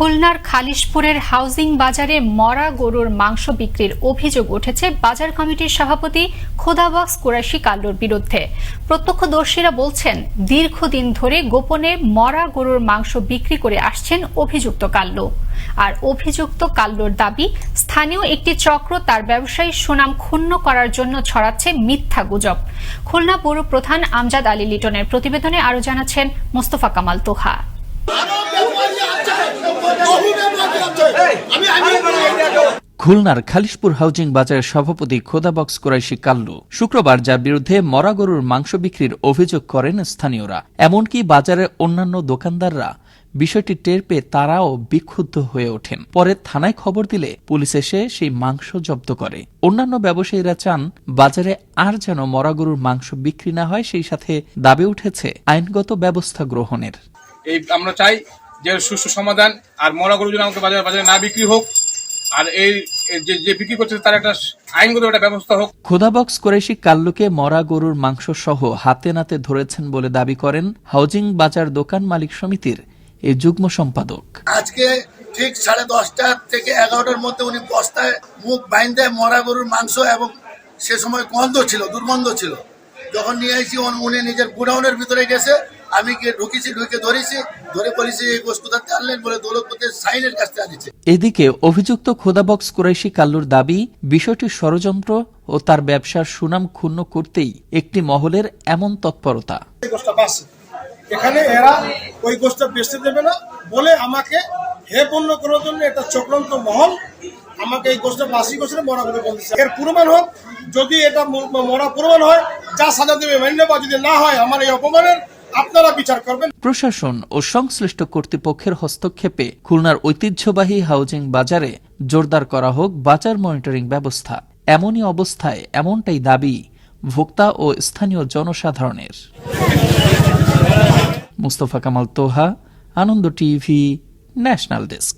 খুলনার খালিশপুরের হাউজিং বাজারে মরা গরুর মাংস বিক্রির অভিযোগ উঠেছে বাজার কমিটির সভাপতি খোদাবক্স কুরাশি কাল্লুর বিরুদ্ধে। প্রত্যক্ষদর্শীরা বলছেন, দীর্ঘদিন ধরে গোপনে মরা গরুর মাংস বিক্রি করে আসছেন অভিযুক্ত কাল্লু। আর অভিযুক্ত কাল্লুর দাবি, স্থানীয় একটি চক্র তার ব্যবসায়ী সুনাম ক্ষুণ্ণ করার জন্য ছড়াচ্ছে মিথ্যা গুজব। খুলনা পৌর প্রধান আমজাদ আলী লিটনের প্রতিবেদনে আরও জানাচ্ছেন মোস্তফা কামাল তোহা আমি আমি খুলনার খালিশপুর হাউজিং বাজারের সভাপতি খোদাবক্স কুরাইশি কাল্লু শুক্রবার যার বিরুদ্ধে মরা গরুর মাংস বিক্রির অভিযোগ করেন স্থানীয়রা। এমনকি বাজারের অন্যান্য দোকানদাররা বিষয়টি টের পেয়ে তারাও বিক্ষুব্ধ হয়ে ওঠেন। পরে থানায় খবর দিলে পুলিশ এসে সেই মাংস জব্দ করে। অন্যান্য ব্যবসায়ীরা চান বাজারে আর যেন মরা গরুর মাংস বিক্রি না হয়, সেই সাথে দাবি উঠেছে আইনগত ব্যবস্থা গ্রহণের। এই আমরা চাই যে সুষ্ঠু সমাধান, আর মরা গরু যেন আমাকে বাজারে বাজারে না বিক্রি হোক আর এই যে যে বিক্রি করছে তার একটা আইনগত একটা ব্যবস্থা হোক। খোদাবক্স কুরাইশি কাল্লুকে মরা গরুর মাংস সহ হাতে নাতে ধরেছেন বলে দাবি করেন হাউজিং বাজার দোকান মালিক সমিতির এই যুগ্ম সম্পাদক। আজকে ঠিক সাড়ে দশটা থেকে এগারোটার মধ্যে উনি বস্তায় মুখ বাইন্দে মরা গরুর মাংস এবং সে সময় গন্ধ ছিল দুর্গন্ধ ছিল। যখন নিয়ে উনি- উনি নিজের গোডাউনের ভিতরে গেছে আমি গিয়ে ঢুকেছি ঢুকে ধরেছি ধরে বলেছি এই গোস কোথাতে আনলেন বলে দৌলতপতির সাইনের কাছ থেকে আনিছে। এদিকে অভিযুক্ত খোদাবক্স কুরাইশি কাল্লুর দাবি বিষয়টি ষড়যন্ত্র ও তার ব্যবসার সুনাম ক্ষুণ্ণ করতেই একটি মহলের এমন তৎপরতা। এখানে এরা ওই গোষ্ঠটা বেচতে দেবে না বলে আমাকে হে পণ্য করার জন্য একটা চক্রান্ত মহল আমাকে এই গোষ্ঠটা বাসি গোষ্ঠে মরা করে বলছে এর প্রমাণ হোক যদি এটা মরা প্রমাণ হয় যা সাজা দেবে মান্য বা যদি না হয় আমার এই অপমানের আপনারা বিচার করবেন। প্রশাসন ও সংশ্লিষ্ট কর্তৃপক্ষের হস্তক্ষেপে খুলনার ঐতিহ্যবাহী হাউজিং বাজারে জোরদার করা হোক বাজার মনিটরিং ব্যবস্থা। এমনই অবস্থায় এমনটাই দাবি ভোক্তা ও স্থানীয় জনসাধারণের। Mustafa Kamal Toha, Ananda TV, national desk.